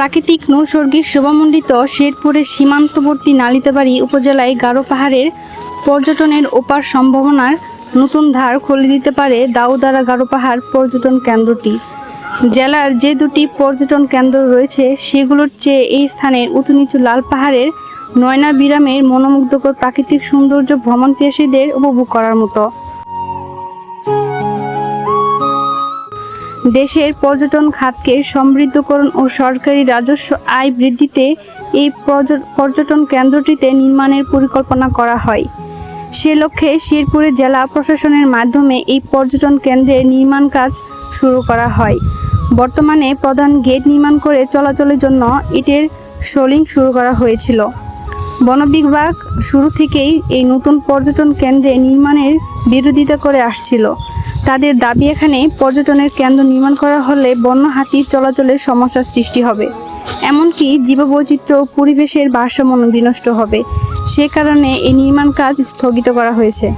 প্রাকৃতিক নৈসর্গিক শোভামণ্ডিত শেরপুরের সীমান্তবর্তী নালিতাবাড়ি উপজেলায় গারো পাহাড়ের পর্যটনের ওপার সম্ভাবনার নতুন ধার খুলে দিতে পারে দাউদারা গারো পাহাড় পর্যটন কেন্দ্রটি। জেলার যে দুটি পর্যটন কেন্দ্র রয়েছে, সেগুলোর চেয়ে এই স্থানের উঁচু নিচু লাল পাহাড়ের নয়না বিরামের মনোমুগ্ধকর প্রাকৃতিক সৌন্দর্য ভ্রমণ উপভোগ করার মতো। দেশের পর্যটন খাতকে সমৃদ্ধকরণ ও সরকারি রাজস্ব আয় বৃদ্ধিতে এই পর্যটন কেন্দ্রটিতে নির্মাণের পরিকল্পনা করা হয়। সে লক্ষ্যে শেরপুরে জেলা প্রশাসনের মাধ্যমে এই পর্যটন কেন্দ্রের নির্মাণ কাজ শুরু করা হয়। বর্তমানে প্রধান গেট নির্মাণ করে চলাচলের জন্য ইটের সোলিং শুরু করা হয়েছিল। বন বিভাগ শুরু থেকেই এই নতুন পর্যটন কেন্দ্রে নির্মাণের বিরোধিতা করে আসছিল। তাদের দাবি এখানে পর্যটনের কেন্দ্র নির্মাণ করা হলে বন্য হাতি চলাচলের সমস্যার সৃষ্টি হবে। এমনকি জীববৈচিত্র্য পরিবেশের ভারসাম্য বিনষ্ট হবে। সে কারণে এই নির্মাণ কাজ স্থগিত করা হয়েছে।